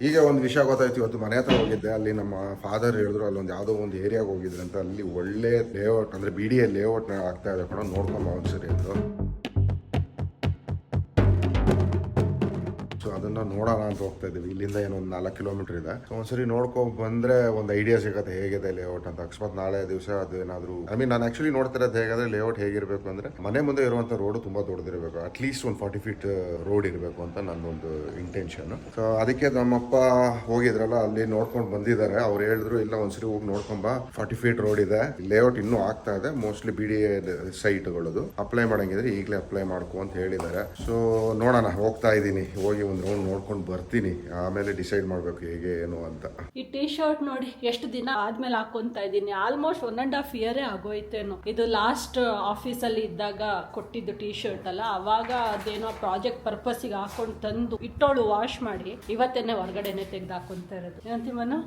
ಈಗ ಒಂದು ವಿಷಯ ಗೊತ್ತಾಯ್ತು, ಇವತ್ತು ಮನೆ ಹತ್ರ ಹೋಗಿದ್ದೆ. ಅಲ್ಲಿ ನಮ್ಮ ಫಾದರ್ ಹೇಳಿದ್ರು, ಅಲ್ಲೊಂದು ಯಾವುದೋ ಒಂದು ಏರಿಯಾಗೆ ಹೋಗಿದ್ರೆ ಅಂತ ಅಲ್ಲಿ ಒಳ್ಳೆ ಲೇಔಟ್ ಅಂದ್ರೆ ಬಿ ಡಿ ಎ ಲೇಔಟ್ ಆಗ್ತಾ ಇದೆ ಕೂಡ ನೋಡ್ಕೊಂಬ ಒಂದ್ಸರಿ ಅಂದ್ರು ಅದನ್ನ ನೋಡೋಣ ಅಂತ ಹೋಗ್ತಾ ಇದೀವಿ ಇಲ್ಲಿಂದ ಏನೋ ಒಂದು ನಾಲ್ಕು ಕಿಲೋಮೀಟರ್ ಇದೆ. ಸೊ ಒಂದ್ಸರಿ ನೋಡ್ಕೊಂಡ್ ಬಂದ್ರೆ ಒಂದು ಐಡಿಯಾ ಸಿಗುತ್ತೆ ಹೇಗಿದೆ ಲೇಔಟ್ ಅಂತ. ಅಕಸ್ಮಾತ್ ನಾಳೆ ದಿವಸ ಅದು ಏನಾದರೂ ಐ ಮೀನ್ ನಾನು ಆಕ್ಚುಲಿ ನೋಡ್ತಿರೋದು ಹೇಗಾದ್ರೆ ಲೇಔಟ್ ಹೇಗಿರ್ಬೇಕು ಅಂದ್ರೆ ಮನೆ ಮುಂದೆ ಇರುವಂತ ರೋಡ್ ತುಂಬಾ ದೊಡ್ಡದಿರಬೇಕು. ಅಟ್ಲೀಸ್ಟ್ ಒಂದು ಫಾರ್ಟಿ ಫೀಟ್ ರೋಡ್ ಇರಬೇಕು ಅಂತ ನನ್ನೊಂದು ಇಂಟೆನ್ಷನ್ ಸೊ ಅದಕ್ಕೆ ನಮ್ಮಪ್ಪ ಹೋಗಿದ್ರಲ್ಲ, ಅಲ್ಲಿ ನೋಡ್ಕೊಂಡು ಬಂದಿದ್ದಾರೆ. ಅವ್ರು ಹೇಳಿದ್ರು, ಇಲ್ಲ, ಒಂದ್ಸರಿ ಹೋಗಿ ನೋಡ್ಕೊಂಬ ಫಾರ್ಟಿ ಫೀಟ್ ರೋಡ್ ಇದೆ. ಲೇಔಟ್ ಇನ್ನೂ ಆಗ್ತಾ ಇದೆ. ಮೋಸ್ಟ್ಲಿ ಬಿ ಡಿ ಸೈಟ್ಗಳದು ಅಪ್ಲೈ ಮಾಡಂಗಿದ್ರೆ ಈಗಲೇ ಅಪ್ಲೈ ಮಾಡ್ಕೊ ಅಂತ ಹೇಳಿದ್ದಾರೆ. ಸೊ ನೋಡೋಣ. ಹೋಗ್ತಾ ಇದ್ದೀನಿ. ಹೋಗಿ ಒಂದು ನೋಡ್ಕೊಂಡು ಬರ್ತೀನಿ. ಆಮೇಲೆ ಡಿಸೈಡ್ ಮಾಡಬೇಕು ಹೇಗೆ ಏನು ಅಂತ. ಈ ಟೀ ಶರ್ಟ್ ನೋಡಿ ಎಷ್ಟು ದಿನ ಆದ್ಮೇಲೆ ಹಾಕೊಂತ ಇದ್ದೀನಿ. ಆಲ್ಮೋಸ್ಟ್ ಒನ್ ಅಂಡ್ ಹಾಫ್ ಇಯರೇ ಆಗೋಯ್ತೇನೋ. ಇದು ಲಾಸ್ಟ್ ಆಫೀಸಲ್ಲಿ ಇದ್ದಾಗ ಕೊಟ್ಟಿದ್ದು ಟೀ ಶರ್ಟ್ ಅಲ್ಲ. ಅವಾಗ ಅದೇನೋ ಪ್ರಾಜೆಕ್ಟ್ ಪರ್ಪಸ್ಸಿಗೆ ಹಾಕೊಂಡು ತಂದು ಇಟ್ಟೋಳು ವಾಶ್ ಮಾಡಿ ಇವತ್ತೇನೆ ಹೊರಗಡೆನೆ ತೆಗೆದು ಹಾಕೊಂತ ಇರೋದು. ಏನಂತೀವನು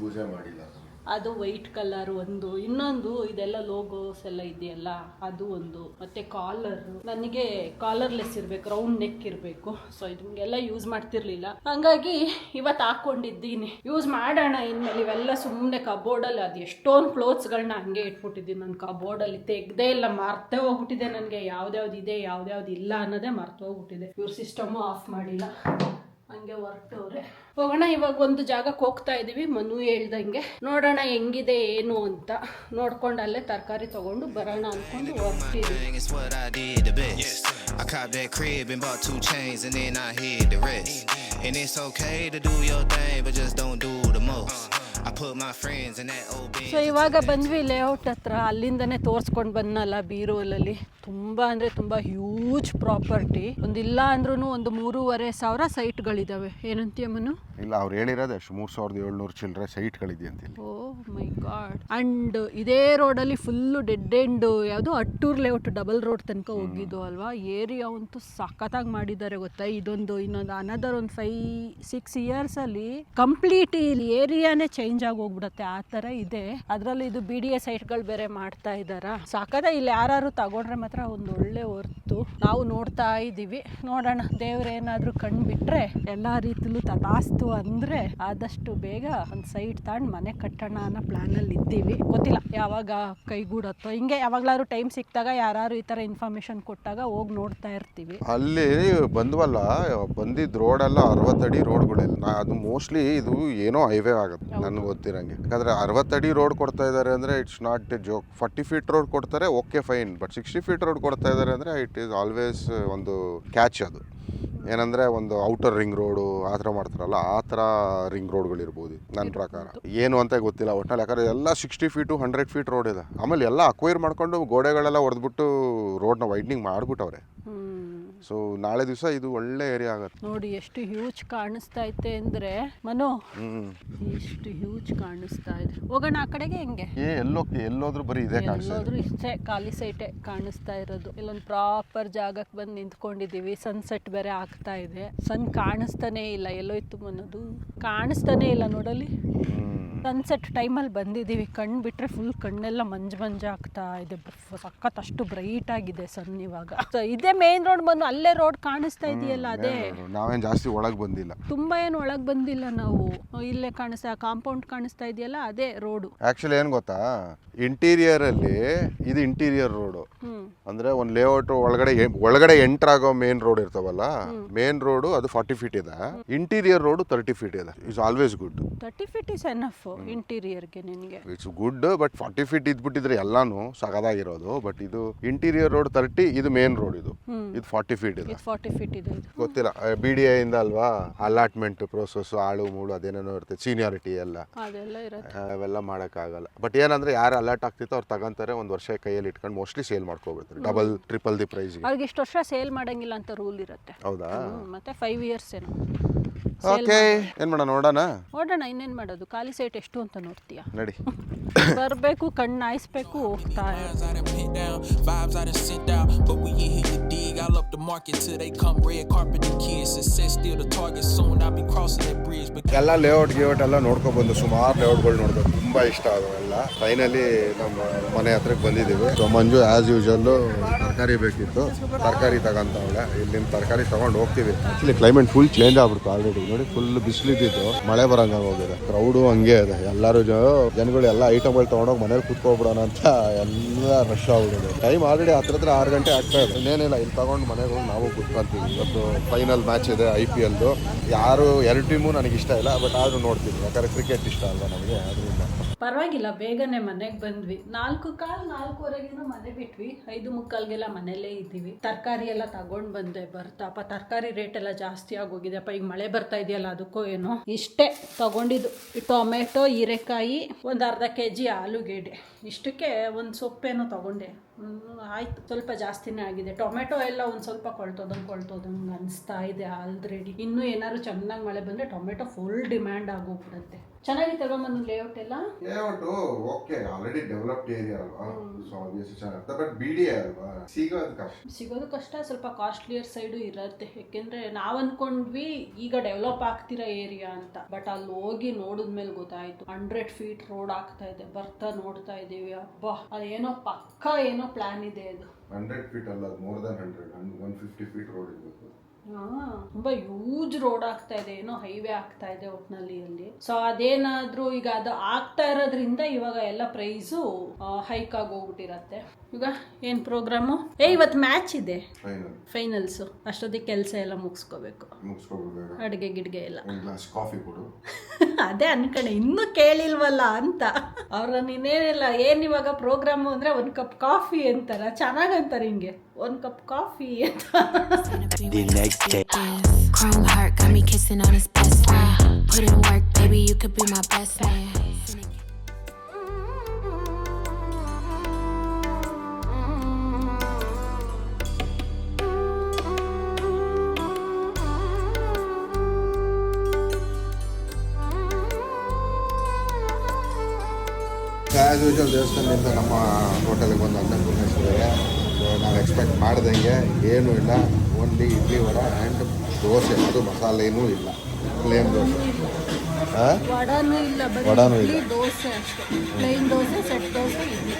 ಪೂಜೆ ಮಾಡಿಲ್ಲ. ಅದು ವೈಟ್ ಕಲರ್ ಒಂದು. ಇನ್ನೊಂದು ಇದೆಲ್ಲ ಲೋಗೋಸ್ ಎಲ್ಲ ಇದೆಯಲ್ಲ, ಅದು ಒಂದು. ಮತ್ತೆ ಕಾಲರ್ ನನಗೆ ಕಾಲರ್ಲೆಸ್ ಇರಬೇಕು ರೌಂಡ್ ನೆಕ್ ಇರಬೇಕು. ಸೊ ಇದೆಲ್ಲ ಯೂಸ್ ಮಾಡ್ತಿರ್ಲಿಲ್ಲ. ಹಂಗಾಗಿ ಇವತ್ತು ಹಾಕೊಂಡಿದ್ದೀನಿ. ಯೂಸ್ ಮಾಡೋಣ ಇನ್ಮೇಲೆ. ಇವೆಲ್ಲ ಸುಮ್ಮನೆ ಕಬೋರ್ಡಲ್ಲಿ ಅದು ಎಷ್ಟೊಂದು ಕ್ಲೋತ್ಸ್ಗಳನ್ನ ಹಂಗೆ ಇಟ್ಬಿಟ್ಟಿದ್ದೀನಿ. ನನ್ನ ಕಬೋರ್ಡಲ್ಲಿ ತೆಗ್ದೇ ಇಲ್ಲ, ಮರ್ತೇ ಹೋಗ್ಬಿಟ್ಟಿದೆ ನನಗೆ. ಯಾವ್ದ್ಯಾವ್ದು ಇದೆ, ಯಾವ್ದ್ಯಾವ್ದು ಇಲ್ಲ ಅನ್ನೋದೇ ಮರ್ತು ಹೋಗ್ಬಿಟ್ಟಿದೆ. ಇವ್ರ ಸಿಸ್ಟಮು ಆಫ್ ಮಾಡಿಲ್ಲ. ಹಂಗೆ ಹೊರಟವ್ರೆ ಹೋಗೋಣ ಇವಾಗ ಒಂದು ಜಾಗಕ್ಕೆ ಹೋಗ್ತಾ ಇದೀವಿ ಮನು ಹೇಳ್ದಂಗೆ. ನೋಡೋಣ ಹೆಂಗಿದೆ ಏನು ಅಂತ. ನೋಡ್ಕೊಂಡು ಅಲ್ಲೇ ತರಕಾರಿ ತಗೊಂಡು ಬರೋಣ ಅನ್ಕೊಂಡು ಹೊರ್ತೀವಿ ಸೊ ಇವಾಗ ಬಂದ್ವಿ ಲೇಔಟ್ ಹತ್ರ. ಅಲ್ಲಿಂದನೇ ತೋರಿಸ್ಕೊಂಡು ಬಂದ್ನಲ್ಲ ಬೀರೋಲಲ್ಲಿ ತುಂಬ ಅಂದರೆ ತುಂಬ ಹ್ಯೂಜ್ ಪ್ರಾಪರ್ಟಿ ಒಂದಿಲ್ಲ ಅಂದ್ರೂ ಒಂದು ಮೂರುವರೆ ಸಾವಿರ ಸೈಟ್ಗಳಿದ್ದಾವೆ ಏನಂತೀಯ ಮನು? ಇಲ್ಲ ಅವ್ರು ಹೇಳಿರೋದು ಅಷ್ಟು. ಮೂರು ಸಾವಿರದ ಏಳ್ನೂರು ಚಿಲ್ಲರೆ ಸೈಟ್ಗಳಿದೆ ಅಂತ ಓ ಮೈ ಗಾಡ್. ಅಂಡ್ ಇದೇ ರೋಡಲ್ಲಿ ಫುಲ್ಲು ಡೆಡ್ ಎಂಡ್ ಯಾವುದು ಅಟ್ಟೂರ್ ಲೇಔಟ್ ಡಬಲ್ ರೋಡ್ ತನಕ ಹೋಗಿದ್ದು ಅಲ್ವಾ? ಏರಿಯಾ ಅಂತೂ ಸಖತ್ತಾಗಿ ಮಾಡಿದ್ದಾರೆ ಗೊತ್ತಾ? ಇದೊಂದು ಇನ್ನೊಂದು ಅನದರ್ ಒಂದು ಫೈವ್ ಸಿಕ್ಸ್ ಇಯರ್ಸಲ್ಲಿ ಕಂಪ್ಲೀಟ್ ಇಲ್ಲಿ ಏರಿಯಾನೇ ಚೇಂಜ್ ಆಗಿ ಹೋಗ್ಬಿಡತ್ತೆ ಆ ಥರ ಇದೆ. ಅದರಲ್ಲಿ ಇದು ಬಿ ಡಿ ಎ ಸೈಟ್ಗಳು ಬೇರೆ ಮಾಡ್ತಾ ಇದ್ದಾರಾ? ಸಾಕದ ಇಲ್ಲಿ ಯಾರು ತಗೊಂಡ್ರೆ ಮಾತ್ರ ಒಂದು ಒಳ್ಳೆ ಹೊರ್ತು. ನಾವು ನೋಡ್ತಾ ಇದ್ದೀವಿ. ನೋಡೋಣ ದೇವ್ರೇನಾದರೂ ಕಣ್ಣು ಬಿಟ್ಟರೆ ಎಲ್ಲ ರೀತಿಲೂ ತಥಾಸ್ತು ಅಂದ್ರೆ ಆದಷ್ಟು ಬೇಗ ಒಂದು ಸೈಟ್ ತಗೊಂಡು ಮನೆ ಕಟ್ಟೋಣ ಅನ್ನೋ ಪ್ಲ್ಯಾನಲ್ಲಿ ಇದ್ದೀವಿ. ಗೊತ್ತಿಲ್ಲ ಯಾವಾಗ ಕೈಗೂಡತ್ತೋ. ಹಿಂಗೆ ಯಾವಾಗ್ಲಾದ್ರು ಟೈಮ್ ಸಿಕ್ತಾಗ ಯಾರು ಈ ಥರ ಇನ್ಫಾರ್ಮೇಶನ್ ಕೊಟ್ಟಾಗ ಹೋಗಿ ನೋಡ್ತಾ ಇರ್ತೀವಿ. ಅಲ್ಲಿ ಬಂದ್ವಲ್ಲ ಬಂದಿದ್ದ ರೋಡ್ ಎಲ್ಲ ಅರವತ್ತಡಿ ರೋಡ್ಗಳೆಲ್ಲ. ಅದು ಮೋಸ್ಟ್ಲಿ ಇದು ಏನೋ ಹೈವೇ ಆಗುತ್ತೆ. ನನ್ಗೆ ಗೊತ್ತಿರಂಗೆ. ಯಾಕಂದ್ರೆ ಅರವತ್ತಡಿ ರೋಡ್ ಕೊಡ್ತಾ ಇದ್ದಾರೆ ಅಂದ್ರೆ it's not a joke forty feet road ಕೊಡ್ತಾರೆ okay fine but sixty feet road ಕೊಡ್ತಾ ಇದ್ದಾರೆ ಅಂದ್ರೆ ಇಟ್ ಈಸ್ ಆಲ್ವೇಸ್ ಒಂದು ಕ್ಯಾಚ್ ಅದು. ಏನಂದ್ರೆ ಒಂದು ಔಟರ್ ರಿಂಗ್ ರೋಡು ಆ ಥರ ಮಾಡ್ತಾರಲ್ಲ ಆ ಥರ ರಿಂಗ್ ರೋಡ್ಗಳಿರ್ಬೋದು ನನ್ನ ಪ್ರಕಾರ. ಏನು ಅಂತ ಗೊತ್ತಿಲ್ಲ ಒಟ್ನಲ್ಲಿ ಯಾಕಂದ್ರೆ ಎಲ್ಲ sixty feet hundred feet road ಇದೆ. ಆಮೇಲೆ ಎಲ್ಲ ಅಕ್ವೈರ್ ಮಾಡ್ಕೊಂಡು ಗೋಡೆಗಳೆಲ್ಲ ಹೊಡೆದ್ಬಿಟ್ಟು ರೋಡ್ನ ವೈಡ್ನಿಂಗ್ ಮಾಡ್ಬಿಟ್ಟವ್ರೆ. ಸೊ ನಾಳೆ ದಿವಸ ಇದು ಒಳ್ಳೆ ಏರಿಯಾ ಆಗುತ್ತೆ. ನೋಡಿ ಎಷ್ಟು ಹ್ಯೂಜ್ ಕಾಣಿಸ್ತಾ ಐತೆ ಅಂದ್ರೆ ಮನು ಎಷ್ಟು ಹ್ಯೂಜ್ ಕಾಣಿಸ್ತಾ ಇದೆ. ಹೋಗೋಣ ಆ ಕಡೆಗೆ ಹೆಂಗೆ? ಏ ಎಲ್ಲೋಕೆ ಎಲ್ಲೋದ್ರೂ ಬರೀ ಇದೆ ಎಲ್ಲೋದ್ರೂ ಇಷ್ಟೇ ಖಾಲಿ ಸೈಟೆ ಕಾಣಿಸ್ತಾ ಇರೋದು. ಇಲ್ಲೊಂದು ಪ್ರಾಪರ್ ಜಾಗಕ್ಕೆ ಬಂದು ನಿಂತ್ಕೊಂಡಿದ್ದೀವಿ. ಸನ್ಸೆಟ್ ಬೇರೆ ಆಗ್ತಾ ಇದೆ. ಸನ್ ಕಾಣಿಸ್ತಾನೆ ಇಲ್ಲ. ಎಲ್ಲೋಯ್ತು ಮನೋದು ಕಾಣಿಸ್ತಾನೆ ಇಲ್ಲ ನೋಡಲ್ಲಿ. ಹ್ಮ್. ಸನ್ಸೆಟ್ ಟೈಮಲ್ಲಿ ಬಂದಿದ್ದೀವಿ. ಕಣ್ಣು ಬಿಟ್ರೆ ಫುಲ್ ಕಣ್ಣೆಲ್ಲ ಮಂಜು ಮಂಜು ಆಗ್ತಾ ಇದೆ. ಸಖತ್ ಅಷ್ಟು ಬ್ರೈಟ್ ಆಗಿದೆ ಸನ್ ಇವಾಗ. ಸೊ ಇದೇ ಮೇನ್ ರೋಡ್ ಬಂದು ಅಲ್ಲೇ ರೋಡ್ ಕಾಣಿಸ್ತಾ ಇದೆಯಲ್ಲ ಅದೇ? ನಾವೇನು ಜಾಸ್ತಿ ಒಳಗೆ ಬಂದಿಲ್ಲ. ತುಂಬಾ ಏನು ಒಳಗೆ ಬಂದಿಲ್ಲ ನಾವು. ಇಲ್ಲೇ ಕಾಣಿಸ್ತಾ ಕಾಂಪೌಂಡ್ ಕಾಣಿಸ್ತಾ ಇದೆಯಲ್ಲ ಅದೇ ರೋಡು ಆ್ಯಕ್ಚುಲಿ ಏನು ಗೊತ್ತಾ? ಇಂಟೀರಿಯರಲ್ಲಿ ಇದು ಇಂಟೀರಿಯರ್ ರೋಡು ಅಂದ್ರೆ ಒಂದು ಲೇಔಟ್ ಒಳಗಡೆ ಎ- ಒಳಗಡೆ ಎಂಟರ್ ಆಗೋ ಮೇನ್ ರೋಡ್ ಇರ್ತಾವಲ್ಲ ಮೇನ್ ರೋಡು ಅದು ಫಾರ್ಟಿ ಫೀಟ್ ಇದೆ. ಇಂಟೀರಿಯರ್ ರೋಡು ತರ್ಟಿ ಫೀಟ್ ಇದೆ. It's always good thirty feet is enough ಇಂಟೀರಿಯರ್ಗೆ ನಿಮಗೆ it's good but forty feet ಇದ್ಬಿಟ್ಟಿದ್ರೆ ಎಲ್ಲಾನು ಸಗದಾಗಿರೋದು. ಬಟ್ ಇದು ಇಂಟೀರಿಯರ್ ರೋಡ್ ತರ್ಟಿ ಇದು ಮೇನ್ ರೋಡ್ ಇದು. ಹ್ಮ್. ಇದು ಫಾರ್ಟಿ ಫೀಟ್ ಇದೆ. ಇದು ಫಾರ್ಟಿ ಫೀಟ್ ಇದೆ ಇದು. ಗೊತ್ತಿಲ್ಲ. ಬಿ ಡಿ ಇಂದ ಅಲ್ವಾ ಅಲಾಟ್ಮೆಂಟ್ ಪ್ರೋಸೆಸ್ ಆಳು ಮೂಳು ಅದೇನೇನೋ ಇರುತ್ತೆ ಸೀನಿಯಾರಿಟಿ ಎಲ್ಲ. ಅದೆಲ್ಲ ಇರುತ್ತೆ. ಅವೆಲ್ಲ ಮಾಡೋಕ್ಕಾಗಲ್ಲ. ಬಟ್ ಏನಂದ್ರೆ ಯಾರು ಅಲರ್ಟ್ ಆಗ್ತಿತ್ತು ಅವ್ರು ತಗೊಂತಾರೆ ಒಂದು ವರ್ಷ ಕೈಯಲ್ಲಿ ಇಟ್ಕೊಂಡು ಮೋಸ್ಟ್ಲಿ ಸೇಲ್ ಮಾಡ್ಕೊಬಿಡ್ತಾರೆ ಡಬಲ್ ಟ್ರಿಪಲ್ ದಿ ಪ್ರೈಸ್ ಅವ್ರಿಗೆ ಇಷ್ಟು ವರ್ಷ ಸೇಲ್ ಮಾಡಂಗಿಲ್ಲ ಅಂತ ರೂಲ್ ಇರುತ್ತೆ. ಹೌದಾ? ಮತ್ತೆ ಫೈವ್ ಇಯರ್ಸ್ ಏನು. ಓಕೆ ಏನು ಮಾಡೋಣ ನೋಡೋಣ? ನೋಡೋಣ ಇನ್ನೇನು ಮಾಡೋದು? ಖಾಲಿ ಸೈಟ್ ಎಷ್ಟು ಅಂತ ನೋಡ್ತೀಯ? ನಡಿ. ಬರಬೇಕು ಕಣ್ಣು ಆಯಿಸ್ಬೇಕು ಹೋಗ್ತಾ ಎಲ್ಲ ಲೇಔಟ್ ಗಿಔಟ್ ಎಲ್ಲ ನೋಡ್ಕೊಂಡು ಬಂದು ಸುಮಾರು ಲೇಔಟ್ಗಳು ನೋಡ್ಬೇಕು. ತುಂಬಾ ಇಷ್ಟ ಅವೆಲ್ಲ ಫೈನಲಿ ನಮ್ಮ ಮನೆ ಹತ್ರಕ್ಕೆ ಬಂದಿದ್ದೀವಿ. ಸೊ ಮಂಜು ಆಸ್ ಯೂಶಲ್ ತರಕಾರಿ ಬೇಕಿತ್ತು. ತರಕಾರಿ ತಗೊಂತವಳೆ. ಇಲ್ಲಿಂದ ತರಕಾರಿ ತಗೊಂಡು ಹೋಗ್ತೀವಿ. ಆಕ್ಚುಲಿ ಕ್ಲೈಮೇಟ್ ಫುಲ್ ಚೇಂಜ್ ಆಗ್ಬಿಡ್ತು ಆಲ್ರೆಡಿ ನೋಡಿ ಫುಲ್ ಬಿಸಿಲಿದ್ದು ಮಳೆ ಬರಂಗ ಹೋಗಿದೆ ಕ್ರೌಡು ಹಂಗೆ ಇದೆ. ಎಲ್ಲರೂ ಜನಗಳು ಎಲ್ಲ ಐಟಮ್ಗಳು ತೊಗೊಂಡೋಗಿ ಮನೇಲಿ ಕುತ್ಕೊಬಿಡೋಣ ಅಂತ ಎಲ್ಲ ರಶ್ ಆಗ್ಬಿಡಿದೆ ಟೈಮ್ ಆಲ್ರೆಡಿ ಹತ್ರ ಹತ್ರ ಆರು ಗಂಟೆ ಆಗ್ತಾ ಇದೆ. ಇನ್ನೇನಿಲ್ಲ, ಇಲ್ಲಿ ತಗೊಂಡು ಮನೆಗೆ ಹೋಗಿ ನಾವು ಕುತ್ಕೊಂತೀವಿ. ಇವತ್ತು ಫೈನಲ್ ಮ್ಯಾಚ್ ಇದೆ ಐ ಪಿ ಎಲ್ದು ಯಾರು, ಎರಡು ಟೀಮು ನನಗೆ ಇಷ್ಟ ಇಲ್ಲ ಬಟ್ ಆದರೂ ನೋಡ್ತೀನಿ. ಯಾಕಂದ್ರೆ ಕ್ರಿಕೆಟ್ ಇಷ್ಟ ಅಲ್ವಾ ನಮಗೆ? ಅದರಿಂದ. ಪರವಾಗಿಲ್ಲ, ಬೇಗನೆ ಮನೆಗೆ ಬಂದ್ವಿ. ನಾಲ್ಕು ಕಾಲ್, ನಾಲ್ಕೂವರೆಗೇನೋ ಮನೆ ಬಿಟ್ವಿ. ಐದು ಮುಕ್ಕಾಲ್ಗೆಲ್ಲ ಮನೆಯಲ್ಲೇ ಇದ್ದೀವಿ. ತರಕಾರಿ ಎಲ್ಲ ತಗೊಂಡ್ ಬಂದೆ ಬರ್ತಾಪ ತರಕಾರಿ ರೇಟ್ ಎಲ್ಲ ಜಾಸ್ತಿ ಆಗೋಗಿದೆಪ್ಪ ಈಗ ಮಳೆ ಬರ್ತಾ ಇದೆಯಲ್ಲ, ಅದಕ್ಕೋ ಏನೋ? ಇಷ್ಟೇ ತಗೊಂಡಿದ್ದು. ಟೊಮೆಟೊ, ಹೀರೆಕಾಯಿ, ಒಂದು ಅರ್ಧ ಕೆ ಜಿ ಆಲೂಗೆಡ್ಡೆ. ಇಷ್ಟಕ್ಕೆ ಒಂದು ಸೊಪ್ಪೇನೋ ತಗೊಂಡೆ. ಆಯ್ತು ಸ್ವಲ್ಪ ಜಾಸ್ತಿನೇ ಆಗಿದೆ. ಟೊಮೆಟೊ ಎಲ್ಲ ಒಂದು ಸ್ವಲ್ಪ ಕೊಳ್ತೋದಂಗೆ ಕೊಳ್ತೋದಂಗೆ ಅನಿಸ್ತಾ ಇದೆ ಆಲ್ರೆಡಿ. ಇನ್ನೂ ಏನಾದ್ರು ಚೆನ್ನಾಗಿ ಮಳೆ ಬಂದರೆ ಟೊಮೆಟೊ ಫುಲ್ ಡಿಮ್ಯಾಂಡ್ ಆಗೋಗ್ಬಿಡುತ್ತೆ. ಚೆನ್ನಾಗಿತ್ತು ಅಲ್ವಾ ಮನೆ ಲೇಔಟ್ ಎಲ್ಲ? Layout okay already developed area ಅಲ್ವಾ? ಸೊ ಆಬ್ವಿಯಸ್ಲಿ ಚೆನ್ನಾಗಿರುತ್ತೆ. ಬಟ್ ಬಿಡಿ ಅಲ್ವಾ? ಸಿಗೋದು ಕಷ್ಟ. ಸಿಗೋದು ಕಷ್ಟ ಸ್ವಲ್ಪ ಕಾಸ್ಟ್ಲಿಯರ್ ಸೈಡು ಇರುತ್ತೆ. ಯಾಕೆಂದ್ರೆ ನಾವು ಅನ್ಕೊಂಡ್ವಿ ಈಗ ಡೆವಲಪ್ ಆಗ್ತಿರೋ ಏರಿಯಾ ಅಂತ. ಬಟ್ ಅಲ್ಲಿ ಹೋಗಿ ನೋಡಿದ್ಮೇಲೆ ಗೊತ್ತಾಯ್ತು. ಹಂಡ್ರೆಡ್ ಫೀಟ್ ರೋಡ್ ಆಗ್ತಾ ಇದೆ. ಬರ್ತಾ ನೋಡ್ತಾ ಇದೀವಿ. ಅಬ್ಬಾ ಅದೇನೋ ಪಕ್ಕ ಏನೋ ಪ್ಲಾನ್ ಇದೆ ಅದು. ಹಂಡ್ರೆಡ್ ಫೀಟ್ ಅಲ್ಲ more than hundred one fifty feet road ಇರಬೇಕು. ತುಂಬಾ ಯೂಜ್ ರೋಡ್ ಆಗ್ತಾ ಇದೆ ಏನೋ ಹೈವೇ ಆಗ್ತಾ ಇದೆ ಒಟ್ನಲ್ಲಿ ಅಲ್ಲಿ. ಸೊ ಅದೇನಾದ್ರೂ ಈಗ ಅದು ಆಗ್ತಾ ಇರೋದ್ರಿಂದ ಇವಾಗ ಎಲ್ಲ ಪ್ರೈಸು ಹೈಕ್ ಆಗಿ ಹೋಗ್ಬಿಟ್ಟಿರತ್ತೆ. ಈಗ ಏನ್ ಪ್ರೋಗ್ರಾಮು ಏ ಇವತ್ತು ಮ್ಯಾಚ್ ಇದೆ. ಫೈನಲ್ ಫೈನಲ್ಸು ಅಷ್ಟೊತ್ತಿಗೆ ಕೆಲಸ ಎಲ್ಲ ಮುಗಿಸ್ಕೋಬೇಕು. ಅಡುಗೆ ಗಿಡ್ಗೆ ಎಲ್ಲ. ಕಾಫಿ ಕೊಡು. ಅದೇ ಅನ್ಕಣೆ ಇನ್ನೂ ಕೇಳಿಲ್ವಲ್ಲ ಅಂತ. ಅವ್ರ ನೀನೇನಿಲ್ಲ ಏನ್ ಇವಾಗ ಪ್ರೋಗ್ರಾಮು ಅಂದ್ರೆ ಒಂದು ಕಪ್ ಕಾಫಿ ಅಂತಾರ. ಚೆನ್ನಾಗಂತಾರೆ ಹಿಂಗೆ. ಒಂದು ಕಪ್ ಕಾಫಿ ಅಂತ. The next day. Chrome heart got me kissing on his best friend. Put in work, baby, you could be my best man. As usual ದೇವಸ್ಥಾನದಿಂದ ನಮ್ಮ ಹೋಟೆಲ್ಗೆ ಬಂದು ಅನ್ನಪೂರ್ಣೇಶ್ವರಿಗೆ ಸೊ ನಾವು ಎಕ್ಸ್ಪೆಕ್ಟ್ ಮಾಡ್ದಂಗೆ ಏನೂ ಇಲ್ಲ. Only idli vada and dosa. ಅದು ಮಸಾಲೆ ಏನೂ ಇಲ್ಲ. ಪ್ಲೇನ್ ದೋಸೆ. ಹಾಂ ವಡಾನು ಇಲ್ಲ ವಡಾನೂ ಇಲ್ಲ. ದೋಸೆ ಅಷ್ಟೇ. ದೋಸೆ ಸೆಟ್ ದೋಸೆ ಇಡ್ಲಿ.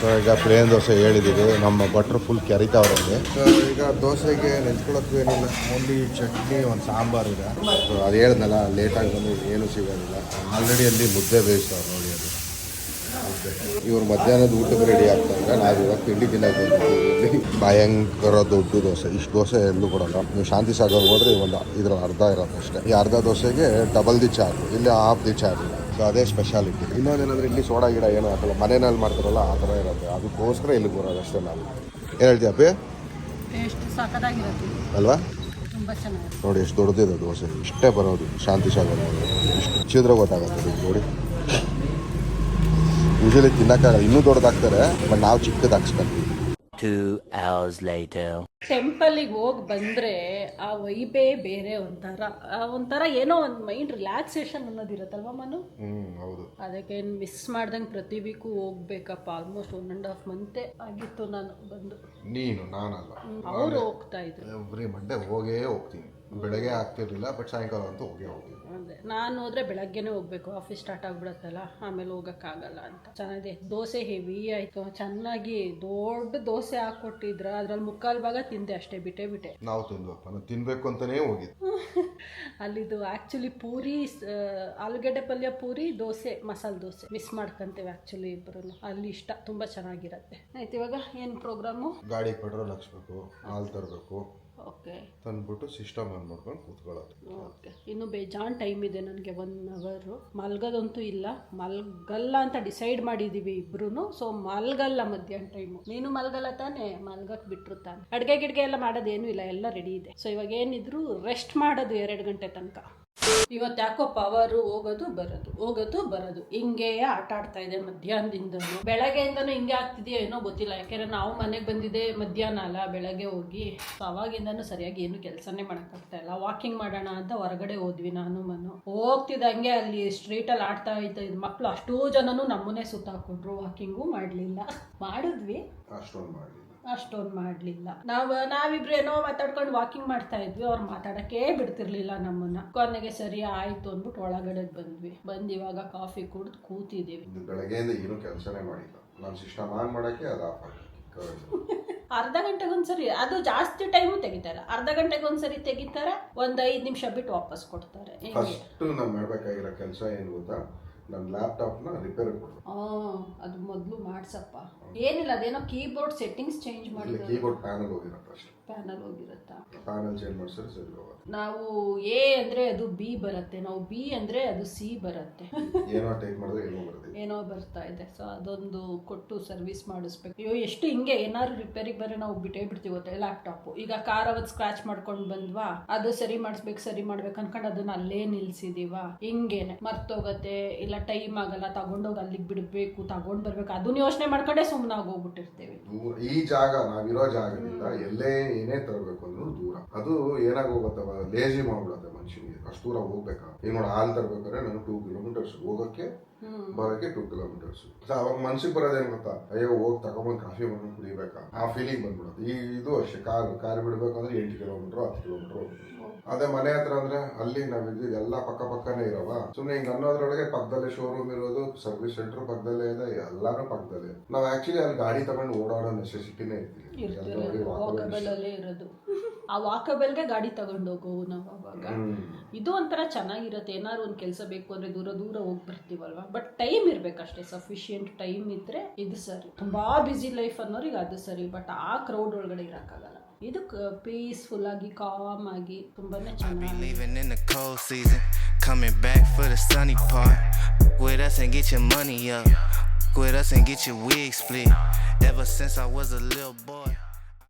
ಸೊ ಈಗ ಪ್ಲೇನ್ ದೋಸೆ ಹೇಳಿದ್ದೀವಿ ನಮ್ಮ ಭಟ್ರು ಫುಲ್ ಕೆರಿತಾವ್ರಿಗೆ ಸೊ ಈಗ ದೋಸೆಗೆ ನೆಂಚ್ಕೊಳ್ಳೋಕ್ಕೂ ಏನಿಲ್ಲ. ಓನ್ಲಿ ಚಟ್ನಿ ಒಂದು ಸಾಂಬಾರು ಇದೆ. ಸೊ ಅದು ಹೇಳಿದ್ನಲ್ಲ ಲೇಟಾಗಿ ಬಂದು ಏನೂ ಸಿಗೋದಿಲ್ಲ. ಆಲ್ರೆಡಿ ಅಲ್ಲಿ ಮುದ್ದೆ ಬೇಯಿಸ್ತಾವ್ರು ಇವ್ರು ಮಧ್ಯಾಹ್ನದ ಊಟಕ್ಕೆ ರೆಡಿ ಆಗ್ತಾರೆ. ನಾವು ಇವಾಗ ತಿಂಡಿ ತಿನ್ನಕ್ಕೆ ಬಂದಿದ್ದೀವಿ ಭಯಂಕರ ದೊಡ್ಡ ದೋಸೆ. ಇಷ್ಟು ದೋಸೆ ಎಲ್ಲೂ ಕೊಡಲ್ಲ. ನೀವು ಶಾಂತಿ ಸಾಗರ್ ಹೋದ್ರೆ ಒಂದು ಇದ್ರ ಅರ್ಧ ಇರೋದು ಅಷ್ಟೇ. ಈ ಅರ್ಧ ದೋಸೆಗೆ ಡಬಲ್ ದಿ ಚಾರ್ಜ್ ಇಲ್ಲಿ ಹಾಫ್ ದಿ ಚಾರ್ಜ್ ಸೊ ಅದೇ ಸ್ಪೆಷಾಲಿಟಿ ಇನ್ನೊಂದೇನಂದ್ರೆ ಇಲ್ಲಿ ಸೋಡಾ ಗಿಡ ಏನೂ ಹಾಕಲ್ಲ. ಮನೆಯಲ್ಲಿ ಮಾಡ್ತಾರಲ್ಲ ಆ ಥರ ಇರುತ್ತೆ. ಅದಕ್ಕೋಸ್ಕರ ಇಲ್ಲಿಗೆ ಬರೋದು ಅಷ್ಟೇ ನಾವು. ಏನು ಹೇಳ್ತೀಯ ಅಪ್ಪಿ? ಅಲ್ವಾ? ತುಂಬಾ ಚೆನ್ನಾಗಿದೆ ನೋಡಿ ಎಷ್ಟು ದೊಡ್ಡದಿದೆ ದೋಸೆ. ಇಷ್ಟೇ ಬರೋದು ಶಾಂತಿ ಸಾಗರ್ ಇಷ್ಟು ಚಿದ್ರ ಗೊತ್ತಾಗುತ್ತೆ ನೋಡಿ. ಯೂಶಲಿ ತಿನ್ನಕ್ಕಾಗಲ್ಲ ಇನ್ನೂ ದೊಡ್ಡದಾಗ್ತಾರೆ ಬಟ್ ನಾವು ಚಿಕ್ಕದು ಹಾಕ್ಸ್ಕೊಂತೀವಿ. Two hours later. ಟೆಂಪಲಿಗೆ ಹೋಗಿ ಬಂದರೆ ಆ ವೈಬೇ ಬೇರೆ ಒಂಥರ. ಆ ಒಂಥರ ಏನೋ ಒಂದು ಮೈಂಡ್ ರಿಲ್ಯಾಕ್ಸೇಷನ್ ಅನ್ನೋದಿರುತ್ತಲ್ವ ಮನು? ಹೌದು. ಅದಕ್ಕೆ ಮಿಸ್ ಮಾಡ್ದಂಗೆ ಪ್ರತಿ ವೀಕು ಹೋಗ್ಬೇಕಪ್ಪ ಆಲ್ಮೋಸ್ಟ್ ಒನ್ ಆ್ಯಂಡ್ ಹಾಫ್ ಮಂತೆ ಆಗಿತ್ತು ನಾನು ಬಂದು. ನೀನು ನಾನಲ್ಲ. ಅವರು ಹೋಗ್ತಾ ಇದ್ರು. ಎವ್ರಿ ಮಂಡೇ ಹೋಗೇ ಹೋಗ್ತೀನಿ. ಬೆಳಗ್ಗೆ ಆಗ್ತಿರ್ಲಿಲ್ಲ ಬಟ್ ಸಾಯಂಕಾಲ ಅಂತೂ ಹೋಗಿ ಹೋಗಿ ಅದೇ ನಾನು ಹೋದ್ರೆ ಬೆಳಗ್ಗೆನೇ ಹೋಗ್ಬೇಕು ಆಫೀಸ್ ಸ್ಟಾರ್ಟ್ ಆಗ್ಬಿಡತ್ತಲ್ಲ ಆಮೇಲೆ ಹೋಗೋಕ್ಕಾಗಲ್ಲ ಅಂತ. ಚೆನ್ನಾಗಿದೆ ದೋಸೆ ಹೆವಿ ಆಯ್ತು ಚೆನ್ನಾಗಿ ದೊಡ್ಡ ದೋಸೆ ಹಾಕೊಟ್ಟಿದ್ರ ಅದ್ರಲ್ಲಿ ಮುಕ್ಕಾಲು ಭಾಗ ತಿಂದೆ ಅಷ್ಟೇ ಬಿಟ್ಟೆ ಬಿಟ್ಟೆ. ನಾವು ತಿಂದ್ವಪ್ಪ ನಾವು ತಿನ್ಬೇಕು ಅಂತಲೇ ಹೋಗಿ ಅಲ್ಲಿದು ಆಕ್ಚುಲಿ ಪೂರಿ ಸ- ಆಲೂಗಡ್ಡೆ ಪಲ್ಯ ಪೂರಿ ದೋಸೆ ಮಸಾಲೆ ದೋಸೆ. ಮಿಸ್ ಮಾಡ್ಕೊಂತೇವೆ ಆಕ್ಚುಲಿ ಇಬ್ಬರು ಅಲ್ಲಿ ಇಷ್ಟ ತುಂಬಾ ಚೆನ್ನಾಗಿರತ್ತೆ. ಆಯ್ತು ಇವಾಗ ಏನು ಪ್ರೋಗ್ರಾಮು ಗಾಡಿ ಪೆಟ್ರೋಲ್ ಹಾಕ್ಸ್ಬೇಕು ಹಾಲು ತರಬೇಕು. ಓಕೆ. ತಂದ್ಬಿಟ್ಟು ಸಿಸ್ಟಮ್ ಆನ್ ಮಾಡ್ಕೊಂಡು ಕೂತ್ಕೊಳ್ಳೋದು. ಓಕೆ. ಇನ್ನು ಬೇಜಾನ್ ಟೈಮ್ ಇದೆ ನನಗೆ ಒನ್ ಅವರು ಮಲ್ಗೋದಂತೂ ಇಲ್ಲ. ಮಲ್ಗಲ್ಲ ಅಂತ ಡಿಸೈಡ್ ಮಾಡಿದೀವಿ ಇಬ್ರು ಸೊ ಮಲ್ಗಲ್ಲ ಮಧ್ಯಾಹ್ನ ಟೈಮು ನೀನು ಮಲ್ಗಲ್ಲ ತಾನೆ? ಮಲ್ಗಕ್ಕೆ ಬಿಟ್ರು ತಾನೆ. ಅಡುಗೆ ಗಿಡ್ಗೆ ಎಲ್ಲ ಮಾಡೋದೇನು ಇಲ್ಲ. ಎಲ್ಲ ರೆಡಿ ಇದೆ. ಸೊ ಇವಾಗ ಏನಿದ್ರು ರೆಸ್ಟ್ ಮಾಡೋದು ಎರಡು ಗಂಟೆ ತನಕ. ಇವತ್ತು ಯಾಕೋ ಪವರು ಹೋಗೋದು ಬರೋದು ಹೋಗೋದು ಬರೋದು. ಹಿಂಗೆ ಆಟ ಆಡ್ತಾ ಇದೆ ಮಧ್ಯಾಹ್ನದಿಂದನೂ. ಬೆಳಗ್ಗೆಯಿಂದನೂ ಹಿಂಗೆ ಆಗ್ತಿದೆಯೋ ಏನೋ ಗೊತ್ತಿಲ್ಲ. ಯಾಕೆಂದ್ರೆ ನಾವು ಮನೆಗೆ ಬಂದಿದ್ದೆ ಮಧ್ಯಾಹ್ನ ಅಲ್ಲ, ಬೆಳಗ್ಗೆ ಹೋಗಿ. ಅವಾಗಿಂದನೂ ಸರಿಯಾಗಿ ಏನು ಕೆಲಸನೇ ಮಾಡೋಕ್ಕಾಗ್ತಾ ಇಲ್ಲ. ವಾಕಿಂಗ್ ಮಾಡೋಣ ಅಂತ ಹೊರಗಡೆ ಹೋದ್ವಿ ನಾನು, ಮನು. ಹೋಗ್ತಿದ್ದಂಗೆ ಅಲ್ಲಿ ಸ್ಟ್ರೀಟಲ್ಲಿ ಆಡ್ತಾ ಇದ್ದ ಮಕ್ಕಳು ಅಷ್ಟೋ ಜನನು ನಮ್ಮನ್ನೇ ಸುತ್ತಾಕೊಂಡ್ರು ವಾಕಿಂಗು ಮಾಡಲಿಲ್ಲ. ಮಾಡಿದ್ವಿ. ಅಷ್ಟೊಂದು ಅಷ್ಟೊಂದು ಮಾಡಲಿಲ್ಲ. ನಾವು ನಾವಿಬ್ರು ಏನೋ ಮಾತಾಡ್ಕೊಂಡು ವಾಕಿಂಗ್ ಮಾಡ್ತಾ ಇದ್ವಿ ಅವ್ರು ಮಾತಾಡೋಕ್ಕೇ ಬಿಡ್ತಿರ್ಲಿಲ್ಲ ನಮ್ಮನ್ನ. ಕೊನೆಗೆ ಸರಿ ಆಯ್ತು ಅಂದ್ಬಿಟ್ಟು ಒಳಗಡೆ ಬಂದ್ವಿ. ಬಂದ್ ಇವಾಗ ಕಾಫಿ ಕುಡ್ದು ಕೂತಿದ್ದೀವಿ ಇದು ಬೆಳಗ್ಗೆಯಿಂದ ಏನೂ ಕೆಲಸನೇ ಮಾಡಿಲ್ಲ. ನಾನು ಸಿಸ್ಟಮ್ ಆನ್ ಮಾಡೋಕ್ಕೆ ಅದು ಆಫ್ ಅರ್ಧ ಗಂಟೆಗೊಂದ್ಸರಿ ಅದು ಜಾಸ್ತಿ ಟೈಮು ತೆಗಿತಾರೆ. ಅರ್ಧ ಗಂಟೆಗೊಂದ್ಸರಿ ತೆಗಿತಾರೆ ಒಂದು ಐದು ನಿಮಿಷ ಬಿಟ್ಟು ವಾಪಸ್ ಕೊಡ್ತಾರೆ. ಫಸ್ಟ್ ನಾವು ಮಾಡಬೇಕಾಗಿರೋ ಕೆಲಸ ಏನು ಗೊತ್ತಾ? ನನ್ನ ಲ್ಯಾಪ್ಟಾಪ್ನ ರಿಪೇರ್ ಕೊಡು ಆ, ಅದು ಮೊದಲು ಮಾಡ್ಸಪ್ಪ. ಏನಿಲ್ಲ ಅದೇನೋ ಕೀಬೋರ್ಡ್ ಸೆಟ್ಟಿಂಗ್ಸ್ ಚೇಂಜ್ ಮಾಡಿದ್ರು ಮಾಡಿದ್ರೆ ಕೀಬೋರ್ಡ್ ಪ್ಯಾನಲ್ ಹೋಗಿರೋ ಅಷ್ಟೇ. ಪ್ಯಾನಲ್ ಹೋಗಿರುತ್ತಾ? ಪ್ಯಾನಲ್ ಚೇಂಜ್ ಮಾಡಿಸಿದ್ರೆ ಸರಿ ಹೋಗೋದು ನಾವು ಎ ಅಂದ್ರೆ ಅದು ಬಿ ಬರುತ್ತೆ. ನಾವು ಬಿ ಅಂದ್ರೆ ಅದು ಸಿ ಬರುತ್ತೆ. ಏನೋ ಟೈಪ್ ಮಾಡಿದ್ರೆ ಏನೋ ಬರ್ತೀವಿ ಏನೋ ಬರ್ತಾ ಇದೆ. ಸೊ ಅದೊಂದು ಕೊಟ್ಟು ಸರ್ವಿಸ್ ಮಾಡಿಸ್ಬೇಕು. ಅಯ್ಯೋ ಎಷ್ಟು ಹಿಂಗೆ ಏನಾದ್ರು ರಿಪೇರಿಗೆ ಬರೀ ನಾವು ಬಿಟ್ಟೇ ಬಿಡ್ತೀವಿ ಗೊತ್ತಾ? ಲ್ಯಾಪ್ಟಾಪ್ ಈಗ ಕಾರ್ ಅವತ್ತು ಸ್ಕ್ರಾಚ್ ಮಾಡ್ಕೊಂಡು ಬಂದ್ವಾ? ಅದು ಸರಿ ಮಾಡಿಸ್ಬೇಕು ಸರಿ ಮಾಡ್ಬೇಕು ಅನ್ಕೊಂಡು ಅದನ್ನ ಅಲ್ಲೇ ನಿಲ್ಸಿದೀವ? ಹಿಂಗೇನೆ. ಮರ್ತೋಗತ್ತೆ ಇಲ್ಲ ಟೈಮ್ ಆಗಲ್ಲ ತಗೊಂಡೋಗಿ ಅಲ್ಲಿಗೆ ಬಿಡಬೇಕು ತಗೊಂಡ್ ಬರ್ಬೇಕು. ಅದನ್ನ ಯೋಚನೆ ಮಾಡ್ಕೊಂಡೆ ಸುಮ್ಮನೆ ಹೋಗ್ಬಿಟ್ಟಿರ್ತೀವಿ. ಈ ಜಾಗ ನಾವಿರೋ ಜಾಗದಿಂದ ಎಲ್ಲೇ ಏನೇ ತರಬೇಕು ಅಂದ್ರೂ ದೂರ. ಅದು ಏನಾಗೋ ಗೊತ್ತವ ಲೇಜಿ ಮಾಡ್ಬಿಡತ್ತೆ ಮನುಷ್ಯನಿಗೆ. ಅಷ್ಟು ದೂರ ಹೋಗ್ಬೇಕಾ ಈಗ ನೋಡಿ ಹಾಲು ತರಬೇಕಾದ್ರೆ ನಾನು ಟೂ ಕಿಲೋಮೀಟರ್ಸ್ ಹೋಗಕ್ಕೆ ಬರೋಕ್ಕೆ ಟೂ ಕಿಲೋಮೀಟರ್ಸ್ ಅವಾಗ ಮನ್ಸಿಗೆ ಬರೋದೇನು ಗೊತ್ತಾ? ಅಯ್ಯೋ ಹೋಗಿ ತಗೊಂಬಂದು ಕಾಫಿ ಮಾಡ್ಕೊಂಡು ಕುಡಿಬೇಕಾ? ಆ ಫೀಲಿಂಗ್ ಬಂದ್ಬಿಡುತ್ತೆ ಈ ಇದು ಅಷ್ಟೇ ಕಾರ್ ಕಾರ್ ಬಿಡ್ಬೇಕಂದ್ರೆ ಎಂಟು ಕಿಲೋಮೀಟರ್ ಹತ್ತು ಕಿಲೋಮೀಟರ್ ಅದೇ ಮನೆ ಹತ್ರ ಅಂದ್ರೆ ಅಲ್ಲಿ ನಾವ್ ಇದ್ದಿದ್ದು ಎಲ್ಲ ಪಕ್ಕ ಪಕ್ಕನೇ ಇರವ. ಸುಮ್ನೆ ಹಿಂಗೆ ಅನ್ನೋದ್ರೊಳಗೆ ಪಕ್ಕದಲ್ಲೇ ಶೋರೂಮ್ ಇರೋದು ಸರ್ವಿಸ್ ಸೆಂಟರ್ ಪಕ್ಕದಲ್ಲೇ ಇದೆ ಎಲ್ಲಾನು ಪಕ್ಕದಲ್ಲೇ. ನಾವು ಆಕ್ಚುಲಿ ಅಲ್ಲಿ ಗಾಡಿ ತಗೊಂಡು ಓಡಾಡೋ ನೆಸೆಸಿಟಿನೇ ಇರ್ತೀವಿ ಆ ವಾಕಬಲ್ಗೆ ಗಾಡಿ ತಗೊಂಡು ಹೋಗೋವು ನಾವು ಅವಾಗ. ಇದು ಒಂಥರ ಚೆನ್ನಾಗಿರುತ್ತೆ. ಏನಾದ್ರು ಒಂದು ಕೆಲಸ ಬೇಕು ಅಂದ್ರೆ ದೂರ ದೂರ ಹೋಗಿ ಬರ್ತೀವಲ್ವಾ? ಬಟ್ ಟೈಮ್ ಇರ್ಬೇಕಷ್ಟೇ. ಸಫಿಶಿಯಂಟ್ ಟೈಮ್ ಇದ್ರೆ ಇದು ಸರಿ. ತುಂಬಾ ಬ್ಯುಸಿ ಲೈಫ್ ಅನ್ನೋರಿಗೆ ಅದು ಸರಿ. ಬಟ್ ಆ ಕ್ರೌಡ್ ಒಳಗಡೆ ಇರೋಕ್ಕಾಗಲ್ಲ. ಇದು ಪೀಸ್ಫುಲ್ ಆಗಿ ಕಾಮ್ ಆಗಿ ತುಂಬಾನೇ ಚೆನ್ನಾಗಿ